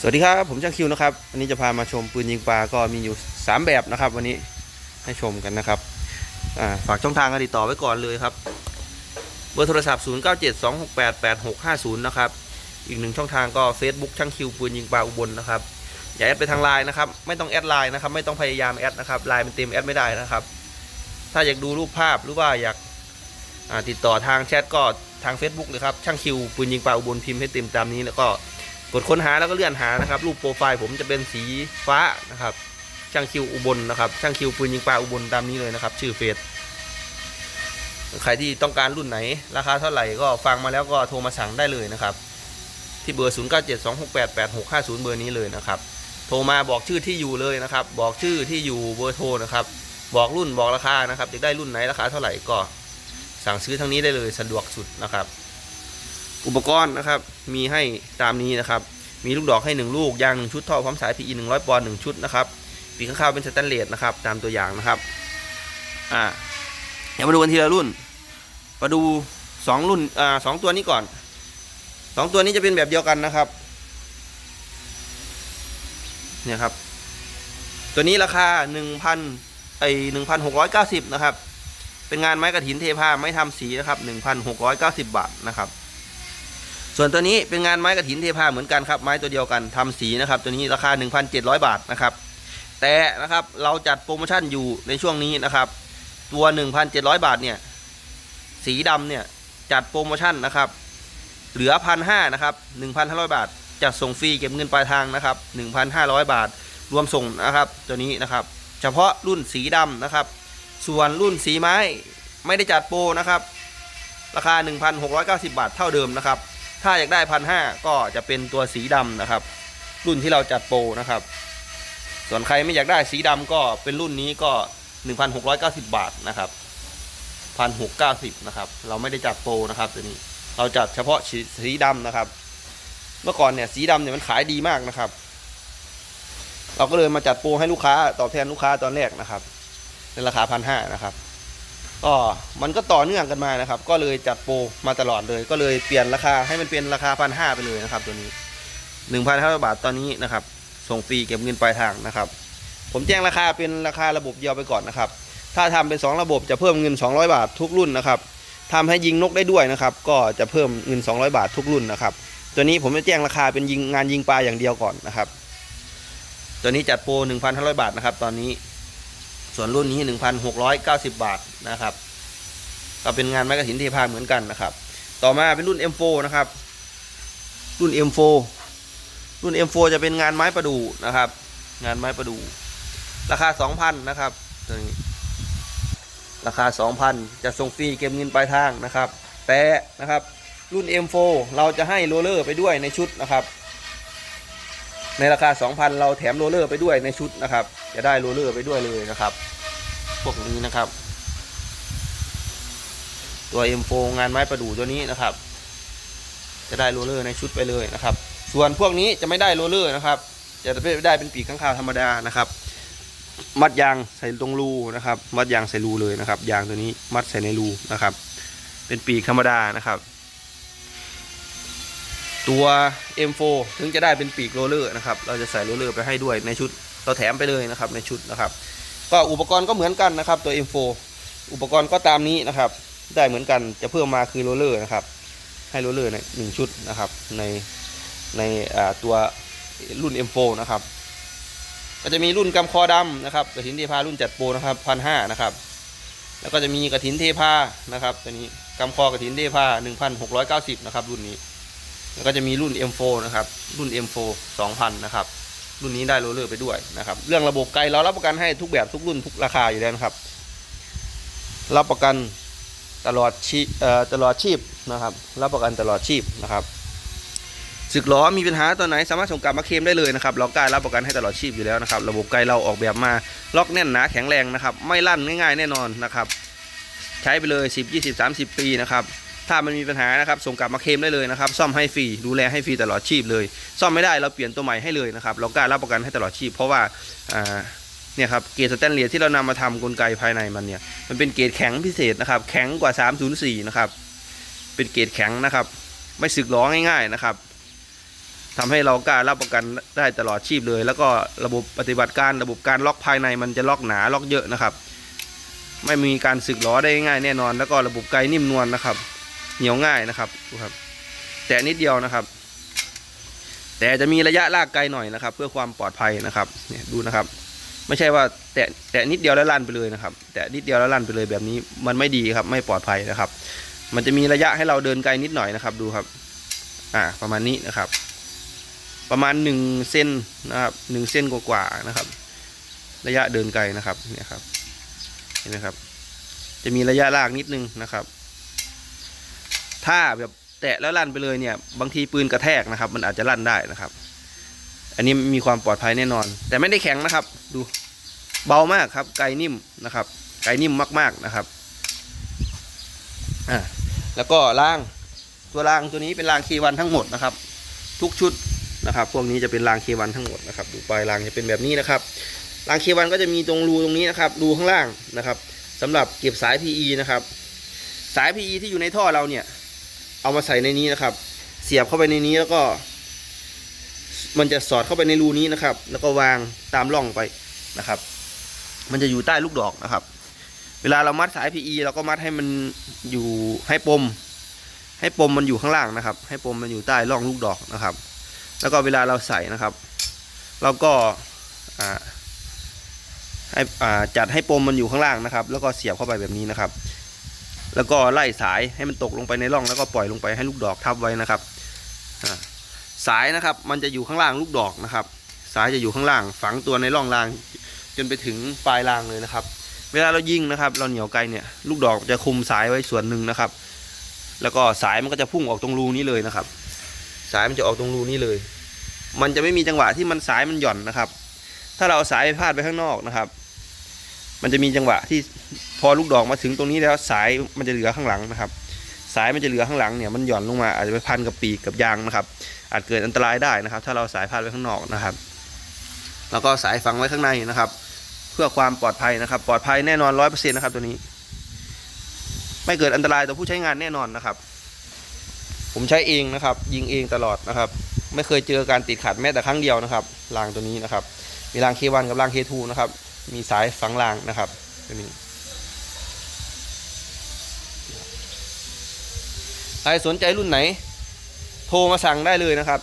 สวัสดีครับ ผมช่างคิวนะครับวันนี้จะพามาชมปืนยิงปลาก็มีอยู่ 3 แบบนะครับ วันนี้ให้ชมกันนะครับฝากช่องทางการติดต่อไว้ก่อนเลยครับ เบอร์โทรศัพท์ 0972688650 นะครับ อีกหนึ่งช่องทางก็ Facebook ช่างคิวปืนยิงปลาอุบลนะครับ อย่าแอดไปทางไลน์นะครับไม่ต้องแอดไลน์นะครับไม่ต้องพยายามแอดนะครับไลน์มันเต็มแอดไม่ได้นะครับ ถ้าอยากดูรูปภาพหรือว่าอยากติดต่อทางแชทก็ทาง Facebook เลยครับช่างคิวปืนยิงปลาอุบลพิมพ์ให้เต็มตามนี้แล้วก็ กดค้นหาแล้วก็เลื่อนหานะครับ รูปโปรไฟล์ผมจะเป็นสีฟ้านะครับ ช่างคิวอุบลนะครับ ช่างคิวปืนยิงปลาอุบลตามนี้เลยนะครับ ชื่อเฟซใครที่ต้องการรุ่นไหน ราคาเท่าไหร่ก็ฟังมาแล้วก็โทรมาสั่งได้เลยนะครับ ที่เบอร์ 0 9 7 2 6 8 8 6 5 0 เบอร์นี้เลยนะครับ โทรมาบอกชื่อที่อยู่เลยนะครับ บอกชื่อที่อยู่เบอร์โทรนะครับ บอกรุ่นบอกราคานะครับจะได้รุ่นไหนราคาเท่าไหร่ก็สั่งซื้อทางนี้ได้เลยสะดวกสุดนะครับ อุปกรณ์นะครับ มีให้ตามนี้นะครับ มีลูกดอกให้ 1 ลูก ยาง 1 ชุดท่อพร้อมสาย PE 100 ปอนด์1ชุดนะครับปีกข้างๆเป็นสแตนเลสนะครับ ตามตัวอย่างนะครับ อ่า เดี๋ยวมาดูกันทีละรุ่น มาดู 2 รุ่น อ่าสองตัวนี้ก่อน 2 ตัวนี้จะเป็นแบบเดียวกันนะครับ เนี่ยครับ ตัวนี้ราคา 1,000ไอ1,690 นะครับ เป็นงานไม้กระถินเทผ้าไม้ทำสีนะครับ 1,690 บาทนะครับ ส่วนตัวนี้เป็นงานไม้กระถินเทผ้าเหมือนกันครับไม้ตัวเดียวกันทำสีนะครับ ตัวนี้ราคา 1,700 บาทนะครับ แต่นะครับเราจัดโปรโมชั่นอยู่ในช่วงนี้นะครับ ตัว 1,700 บาทเนี่ยสีดำเนี่ยจัดโปรโมชั่นนะครับเหลือพันห้านะครับ1,500บาทจัดส่งฟรีเก็บเงินปลายทางนะครับ1,500บาท รวมส่งนะครับตัวนี้นะครับ เฉพาะรุ่นสีดำนะครับ ส่วนรุ่นสีไม้ไม่ได้จัดโปรนะครับ ราคา 1,690 บาทเท่าเดิมนะครับ ถ้าอยากได้พันห้าก็จะเป็นตัวสีดำนะครับ รุ่นที่เราจัดโปรนะครับ ส่วนใครไม่อยากได้สีดำก็เป็นรุ่นนี้ก็ 1,690 บาทนะครับ1,690นะครับเราไม่ได้จัดโปรนะครับตัวนี้เราจัดเฉพาะสีสีดำนะครับ เมื่อก่อนเนี่ยสีดำเนี่ยมันขายดีมากนะครับ เราก็เลยมาจัดโปรให้ลูกค้าตอบแทนลูกค้าตอนแรกนะครับในราคาพันห้านะครับ ก็มันก็ต่อเนื่องกันมานะครับ ก็เลยจัดโปรมาตลอดเลย ก็เลยเปลี่ยนราคาให้มันเป็นราคาพันห้าไปเลยนะครับ ตัวนี้หนึ่งพันห้าร้อยบาทตอนนี้นะครับ ส่งฟรีเก็บเงินปลายทางนะครับ ผมแจ้งราคาเป็นราคาระบบเดียวไปก่อนนะครับ ถ้าทำเป็น 2 ระบบจะเพิ่มเงิน 200 บาททุกรุ่นนะครับทำให้ยิงนกได้ด้วยนะครับ ก็จะเพิ่มเงิน 200 บาททุกรุ่นนะครับ ตัวนี้ผมจะแจ้งราคาเป็นยิงงานยิงปลาอย่างเดียวก่อนนะครับ ตัวนี้จัดโปร1,500 บาทนะครับ ตอนนี้ ส่วนรุ่นนี้ 1,690 บาทนะครับ ก็เป็นงานไม้กระถินเทพาเหมือนกันนะครับ ต่อมาเป็นรุ่น M4 นะครับ รุ่น M4 รุ่น M4 จะเป็นงานไม้ประดู่นะครับ งานไม้ประดู่ราคา 2,000 นะครับตัวนี้ราคา 2,000 จะส่งฟรีเก็บเงินปลายทางนะครับ แต่นะครับรุ่น M4 เราจะให้โรลเลอร์ไปด้วยในชุดนะครับ ในราคา 2,000 เราแถมโรลเลอร์ไปด้วยในชุดนะครับ จะได้โรลเลอร์ไปด้วยเลยนะครับ พวกนี้นะครับ ตัว M4 งานไม้ประดู่ตัวนี้นะครับ จะได้โรลเลอร์ในชุดไปเลยนะครับ ส่วนพวกนี้จะไม่ได้โรลเลอร์นะครับ จะได้เป็นปีกข้างคาวธรรมดานะครับมัดยางใส่ตรงรูนะครับ มัดยางใส่รูเลยนะครับ ยางตัวนี้มัดใส่ในรูนะครับ เป็นปีกธรรมดานะครับ ตัว M4 ถึงจะได้เป็นปีกโรเลอร์นะครับ เราจะใส่โรเลอร์ไปให้ด้วยในชุด เราแถมไปเลยนะครับในชุดนะครับ ก็อุปกรณ์ก็เหมือนกันนะครับตัว M4 อุปกรณ์ก็ตามนี้นะครับ ได้เหมือนกันจะเพิ่มมาคือโรเลอร์นะครับ ให้โรเลอร์ในหนึ่งชุดนะครับ ในในตัวรุ่น M4 นะครับ ก็จะมีรุ่นกำคอดำนะครับกระถินเทพารุ่นจัดโปรนะครับพันห้านะครับ แล้วก็จะมีกระถินเทพานะครับตัวนี้กำคอกระถินเทพาหนึ่งพันหกร้อยเก้าสิบนะครับรุ่นนี้ แล้วก็จะมีรุ่น M4 นะครับรุ่น M4 2000 นะครับรุ่นนี้ได้โรลเลอร์ไปด้วยนะครับ เรื่องระบบไกลเรารับประกันให้ทุกแบบทุกรุ่นทุกราคาอยู่แล้วนะครับ รับประกันตลอดชีเอ่อตลอดชีพนะครับ รับประกันตลอดชีพนะครับสึกล้อมีปัญหาตัวไหนสามารถส่งกลับมาเคลมได้เลยนะครับเรากล้ารับประกันให้ตลอดชีพอยู่แล้วนะครับ ระบบไกลเราออกแบบมาล็อกแน่นหนาแข็งแรงนะครับ ไม่ลั่นง่ายๆแน่นอนนะครับ ใช้ไปเลย 10 20 30 ปีนะครับ ถ้ามันมีปัญหานะครับส่งกลับมาเคลมได้เลยนะครับ ซ่อมให้ฟรีดูแลให้ฟรีตลอดชีพเลย ซ่อมไม่ได้เราเปลี่ยนตัวใหม่ให้เลยนะครับเรากล้ารับประกันให้ตลอดชีพ เพราะว่าเนี่ยครับเกรดสแตนเลสที่เรานำมาทำกลไกภายในมันเนี่ยมันเป็นเกรดแข็งพิเศษนะครับ แข็งกว่า 304 นะครับ เป็นเกรดแข็งนะครับ ไม่สึกล้อง่าย ๆนะครับทำให้เรากล้ารับประกันได้ตลอดชีพเลย แล้วก็ระบบปฏิบัติการระบบการล็อกภายในมันจะล็อกหนาล็อกเยอะนะครับ ไม่มีการสึกหรอได้ง่ายแน่นอน แล้วก็ระบบไกนิ่มนวลนะครับ เหนียวง่ายนะครับดูครับ แต่นิดเดียวนะครับ แต่จะมีระยะลากไกลหน่อยนะครับ เพื่อความปลอดภัยนะครับเนี่ยดูนะครับ ไม่ใช่ว่าแตะแตะนิดเดียวแล้วลั่นไปเลยนะครับ แตะนิดเดียวแล้วลั่นไปเลยแบบนี้ มันไม่ดีครับ ไม่ปลอดภัยนะครับ มันจะมีระยะให้เราเดินไกลนิดหน่อยนะครับ ดูครับ อ่า ประมาณนี้นะครับ ประมาณหนึ่งเส้นนะครับหนึ่งเส้นกว่าๆนะครับ ระยะเดินไกลนะครับเนี่ยครับเห็นไหมครับ จะมีระยะลากนิดนึงนะครับ ถ้าแบบแตะแล้วลั่นไปเลยเนี่ย บางทีปืนกระแทกนะครับ มันอาจจะลั่นได้นะครับ อันนี้มีความปลอดภัยแน่นอน แต่ไม่ได้แข็งนะครับ ดูเบามากครับไกลนิ่มนะครับ ไกลนิ่มมาก ๆนะครับอ่าแล้วก็รางตัวรางตัวนี้เป็นรางเควันทั้งหมดนะครับ ทุกชุดนะครับ พวกนี้จะเป็นรางเควันทั้งหมดนะครับดูปลายรางจะเป็นแบบนี้นะครับรางเควันก็จะมีตรงรูตรงนี้นะครับรูข้างล่างนะครับสำหรับเก็บสาย PE นะครับ สาย PE ที่อยู่ในท่อเราเนี่ย เอามาใส่ในนี้นะครับ เสียบเข้าไปในนี้แล้วก็ มันจะสอดเข้าไปในรูนี้นะครับ แล้วก็วางตามร่องไปนะครับ มันจะอยู่ใต้ลูกดอกนะครับ เวลาเรามัดสาย PE เราก็มัดให้มันอยู่ให้ปม ให้ปมมันอยู่ข้างล่างนะครับ ให้ปมมันอยู่ใต้ร่องลูกดอกนะครับ แล้วก็เวลาเราใส่นะครับ เราก็ให้จัดให้ปมมันอยู่ข้างล่างนะครับ แล้วก็เสียบเข้าไปแบบนี้นะครับ แล้วก็ไล่สายให้มันตกลงไปในร่องแล้วก็ปล่อยลงไปให้ลูกดอกทับไว้นะครับสายนะครับมันจะอยู่ข้างล่างลูกดอกนะครับ สายจะอยู่ข้างล่างฝังตัวในร่องราง จนไปถึงปลายรางเลยนะครับ เวลาเรายิงนะครับ เราเหนียวไกลเนี่ยลูกดอกจะคุมสายไว้ส่วนหนึ่งนะครับ แล้วก็สายมันก็จะพุ่งออกตรงรูนี้เลยนะครับ สายมันจะออกตรงรูนี้เลย มันจะไม่มีจังหวะที่มันสายมันหย่อนนะครับ ถ้าเราสายไปพาดไปข้างนอกนะครับ มันจะมีจังหวะที่พอลูกดอกมาถึงตรงนี้แล้วสายมันจะเหลือข้างหลังนะครับ สายมันจะเหลือข้างหลังเนี่ยมันหย่อนลงมาอาจจะไปพันกับปีกกับยางนะครับ อาจเกิดอันตรายได้นะครับ ถ้าเราสายพาดไปข้างนอกนะครับ แล้วก็สายฝังไว้ข้างในนะครับ เพื่อความปลอดภัยนะครับ ปลอดภัยแน่นอนร้อยเปอร์เซ็นต์นะครับตัวนี้ ไม่เกิดอันตรายต่อผู้ใช้งานแน่นอนนะครับ ผมใช้เองนะครับ ยิงเองตลอดนะครับ ไม่เคยเจอการติดขัดแม้แต่ครั้งเดียวนะครับรางตัวนี้นะครับ มีราง K1 กับราง K2 นะครับ มีสายฝังรางนะครับตัวนี้ใครสนใจรุ่นไหน โทรมาสั่งได้เลยนะครับ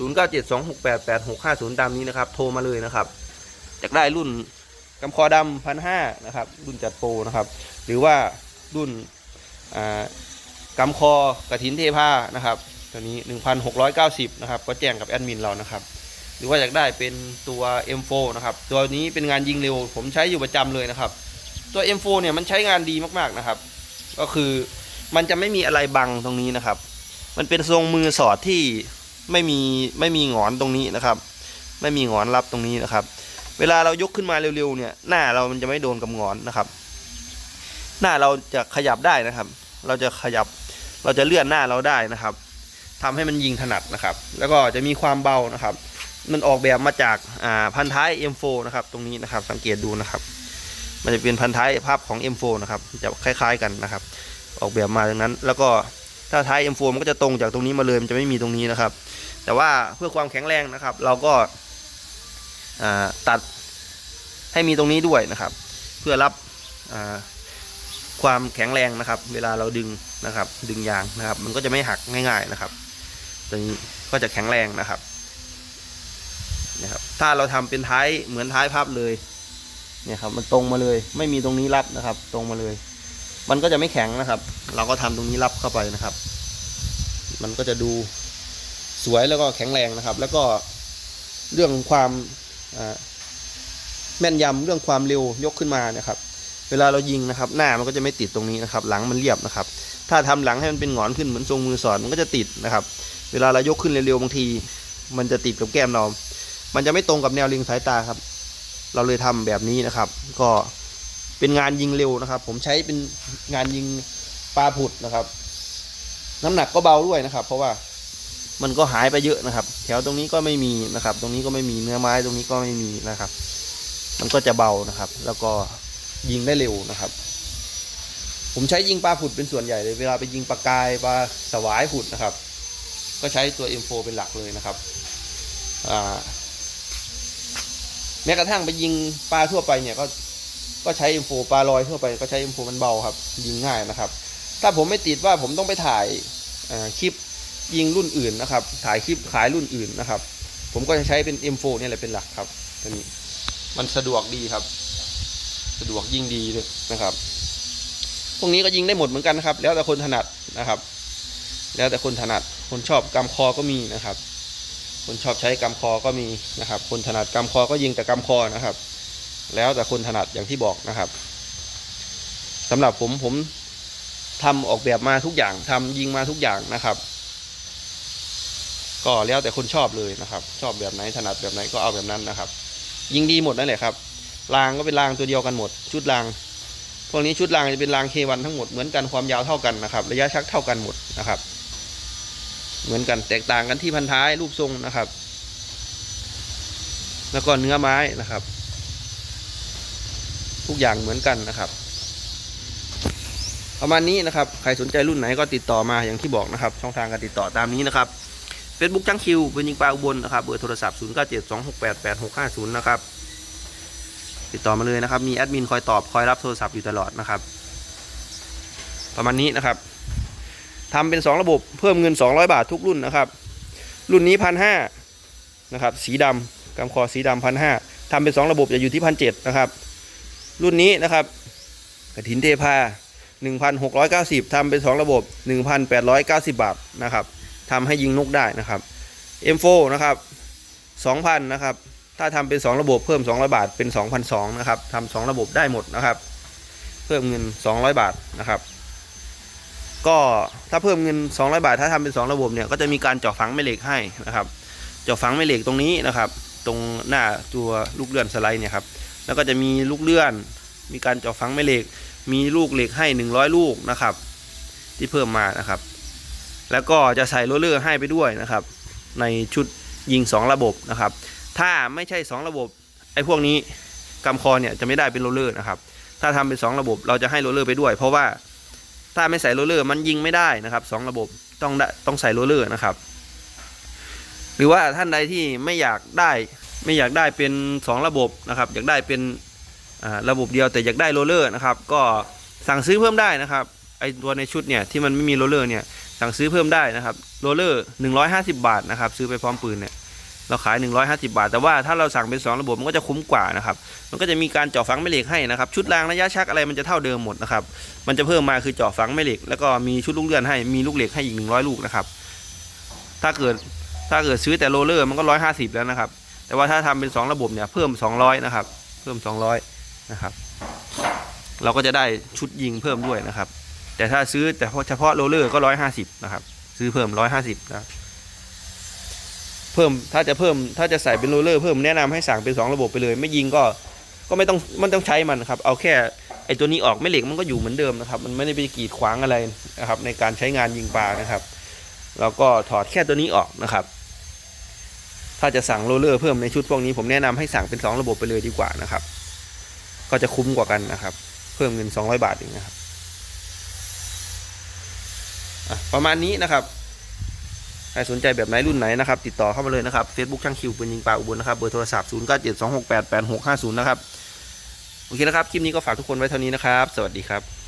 0972688650 ตามนี้นะครับ โทรมาเลยนะครับอยากได้รุ่นกำคอดำพันห้านะครับ รุ่นจัดโปรนะครับ หรือว่ารุ่นกำคอกระถินเทผ้านะครับตัวนี้ 1,690 นะครับ ก็แจ้งกับแอดมินเรานะครับ หรือว่าอยากได้เป็นตัว M4 นะครับ ตัวนี้เป็นงานยิงเร็ว ผมใช้อยู่ประจำเลยนะครับ ตัว M4 เนี่ยมันใช้งานดีมากๆนะครับ ก็คือมันจะไม่มีอะไรบังตรงนี้นะครับ มันเป็นทรงมือสอดที่ไม่มีไม่มีงอนตรงนี้นะครับ ไม่มีงอนรับตรงนี้นะครับ เวลาเรายกขึ้นมาเร็วๆเนี่ยหน้าเรามันจะไม่โดนกับงอนนะครับ หน้าเราจะขยับได้นะครับ เราจะขยับเราจะเลื่อนหน้าเราได้นะครับทำให้มันยิงถนัดนะครับ แล้วก็จะมีความเบานะครับ มันออกแบบมาจากอ่าพันท้าย M4 นะครับ ตรงนี้นะครับ สังเกตดูนะครับ มันจะเป็นพันท้ายภาพของ M4 นะครับ จะคล้าย ๆกันนะครับ ออกแบบมาดังนั้น แล้วก็ถ้าท้าย M4 มันก็จะตรงจากตรงนี้มาเลย มันจะไม่มีตรงนี้นะครับ แต่ว่าเพื่อความแข็งแรงนะครับ เราก็าตัดให้มีตรงนี้ด้วยนะครับ เพื่อรับความแข็งแรงนะครับ เวลาเราดึงนะครับ ดึงยางนะครับ มันก็จะไม่หักง่าย ๆนะครับ ตัวนี้ก็จะแข็งแรงนะครับ นะครับถ้าเราทำเป็นท้ายเหมือนท้ายพับเลยเนี่ยครับมันตรงมาเลย ไม่มีตรงนี้รับนะครับ ตรงมาเลย มันก็จะไม่แข็งนะครับ เราก็ทำตรงนี้รับเข้าไปนะครับ มันก็จะดูสวยแล้วก็แข็งแรงนะครับ แล้วก็เรื่องความแม่นยำเรื่องความเร็วยกขึ้นมานะครับ เวลาเรายิงนะครับ หน้ามันก็จะไม่ติดตรงนี้นะครับ หลังมันเรียบนะครับ ถ้าทำหลังให้มันเป็นหงอนขึ้นเหมือนทรงมือสอดมันก็จะติดนะครับ เวลาเรายกขึ้นเร็วๆบางที มันจะติดกับแก้มเรา มันจะไม่ตรงกับแนวเล็งสายตาครับ เราเลยทำแบบนี้นะครับ ก็เป็นงานยิงเร็วนะครับ ผมใช้เป็นงานยิงปลาผุดนะครับ น้ำหนักก็เบาด้วยนะครับ เพราะว่ามันก็หายไปเยอะนะครับ แถวตรงนี้ก็ไม่มีนะครับ ตรงนี้ก็ไม่มีเนื้อไม้ตรงนี้ก็ไม่มีนะครับ มันก็จะเบานะครับ แล้วก็ยิงได้เร็วนะครับ ผมใช้ยิงปลาผุดเป็นส่วนใหญ่เลยเวลาไปยิงปลากายปลาสวายผุดนะครับ ก็ใช้ตัว M4 เป็นหลักเลยนะครับ อ่า แม้กระทั่งไปยิงปลาทั่วไปเนี่ยก็ก็ใช้ M4 ปลาลอยทั่วไปก็ใช้ M4 มันเบาครับ ยิงง่ายนะครับ ถ้าผมไม่ติดว่าผมต้องไปถ่ายคลิปยิงรุ่นอื่นนะครับ ถ่ายคลิปขายรุ่นอื่นนะครับ ผมก็จะใช้เป็น M4 เนี่ยแหละเป็นหลักครับตัวนี้มันสะดวกดีครับ สะดวกยิงดีเลยนะครับ พวกนี้ก็ยิงได้หมดเหมือนกันนะครับ แล้วแต่คนถนัดนะครับ แล้วแต่คนถนัดคนชอบกำคอก็มีนะครับ คนชอบใช้กำคอก็มีนะครับ คนถนัดกำคอก็ยิงแต่กำคอนะครับ แล้วแต่คนถนัดอย่างที่บอกนะครับสำหรับผมผมทำออกแบบมาทุกอย่างทำยิงมาทุกอย่างนะครับ ก็แล้วแต่คนชอบเลยนะครับ ชอบแบบไหนถนัดแบบไหนก็เอาแบบนั้นนะครับ ยิงดีหมดนั่นแหละครับรางก็เป็นรางตัวเดียวกันหมด ชุดรางพวกนี้ชุดรางจะเป็นราง K1 ทั้งหมดเหมือนกันความยาวเท่ากันนะครับ ระยะชักเท่ากันหมดนะครับ เหมือนกันแตกต่างกันที่พันท้ายรูปทรงนะครับ แล้วก็เนื้อไม้นะครับ ทุกอย่างเหมือนกันนะครับ ประมาณนี้นะครับ ใครสนใจรุ่นไหนก็ติดต่อมาอย่างที่บอกนะครับ ช่องทางการติดต่อตามนี้นะครับ Facebook จังคิวเป็นยิงปลาอุบลนะครับเบอร์โทรศัพท์ 0 9 7 2 6 8 8 6 5 0 นะครับติดต่อมาเลยนะครับ มีแอดมินคอยตอบ คอยรับโทรศัพท์อยู่ตลอดนะครับ ประมาณนี้นะครับ ทำเป็น 2 ระบบเพิ่มเงิน 200 บาททุกรุ่นนะครับ รุ่นนี้พันห้านะครับ สีดำกำคอสีดำพันห้าทำเป็น 2 ระบบจะอยู่ที่พันเนะครับ รุ่นนี้นะครับกระถินเทพา1,690ทำเป็น 2 ระบบ 1,890 บาทนะครับทำให้ยิงนกได้นะครับ M4 นะครับ2,000นะครับถ้าทำเป็น 2 ระบบเพิ่ม 200 บาทเป็น 2,200นะครับทำสองระบบได้หมดนะครับ เพิ่มเงิน 200 บาทนะครับ ก็ถ้าเพิ่มเงิน 200 บาทถ้าทำเป็น 2 ระบบเนี่ยก็จะมีการเจาะฝังแม่เหล็กให้นะครับ เจาะฝังแม่เหล็กตรงนี้นะครับ ตรงหน้าตัวลูกเลื่อนสไลด์เนี่ยครับแล้วก็จะมีลูกเลื่อน มีการเจาะฝังแม่เหล็ก มีลูกเหล็กให้ 100 ลูกนะครับ ที่เพิ่มมานะครับ แล้วก็จะใส่โรลเลอร์ให้ไปด้วยนะครับ ในชุดยิง 2 ระบบนะครับ ถ้าไม่ใช่ 2 ระบบไอ้พวกนี้กำคอเนี่ยจะไม่ได้เป็นโรลเลอร์นะครับถ้าทำเป็น 2 ระบบเราจะให้โรลเลอร์ไปด้วย เพราะว่า ถ้าไม่ใส่โรเลอร์มันยิงไม่ได้นะครับสองระบบต้องได้ต้องใส่โรเลอร์นะครับ หรือว่าท่านใดที่ไม่อยากได้ไม่อยากได้เป็น 2 ระบบนะครับ อยากได้เป็นระบบเดียวแต่อยากได้โรเลอร์นะครับ ก็สั่งซื้อเพิ่มได้นะครับไอตัวในชุดเนี่ยที่มันไม่มีโรเลอร์เนี่ยสั่งซื้อเพิ่มได้นะครับโรเลอร์150 บาทนะครับ ซื้อไปพร้อมปืนเนี่ย เราขาย 150 บาท แต่ว่าถ้าเราสั่งเป็น 2 ระบบมันก็จะคุ้มกว่านะครับ มันก็จะมีการเจาะฝังแม่เหล็กให้นะครับ ชุดรางระยะชักอะไรมันจะเท่าเดิมหมดนะครับ มันจะเพิ่มมาคือเจาะฝังแม่เหล็ก แล้วก็มีชุดลูกเลื่อนให้ มีลูกเหล็กให้อีก 100 ลูกนะครับ ถ้าเกิดถ้าเกิดซื้อแต่โรลเลอร์มันก็ 150 แล้วนะครับ แต่ว่าถ้าทำเป็น 2 ระบบเนี่ยเพิ่ม 200 นะครับ เพิ่ม 200 นะครับ เราก็จะได้ชุดยิงเพิ่มด้วยนะครับ แต่ถ้าซื้อแต่เฉพาะโรลเลอร์ก็ 150 นะครับ ซื้อเพิ่ม 150 นะครับ เพิ่มถ้าจะเพิ่มถ้าจะใส่เป็นโรลเลอร์เพิ่มแนะนำให้สั่งเป็น 2 ระบบไปเลย ไม่ยิงก็ก็ไม่ต้องมันต้องใช้มันครับเอาแค่ไอตัวนี้ออกไม่เหล็กมันก็อยู่เหมือนเดิมนะครับ มันไม่ได้ไปกีดขวางอะไรนะครับ ในการใช้งานยิงปลานะครับแล้วก็ถอดแค่ตัวนี้ออกนะครับ ถ้าจะสั่งโรลเลอร์เพิ่มในชุดพวกนี้ผมแนะนำให้สั่งเป็น 2 ระบบไปเลยดีกว่านะครับ ก็จะคุ้มกว่ากันนะครับ เพิ่มเงิน 200 บาทเองนะครับประมาณนี้นะครับ ใครสนใจแบบไหนรุ่นไหนนะครับ ติดต่อเข้ามาเลยนะครับ Facebook ช่างคิวปืนยิงปลาอุบลนะครับ เบอร์โทรศัพท์0 9 7 2 6 8 8 6 5 0 นะครับ โอเคนะครับ คลิปนี้ก็ฝากทุกคนไว้เท่านี้นะครับ สวัสดีครับ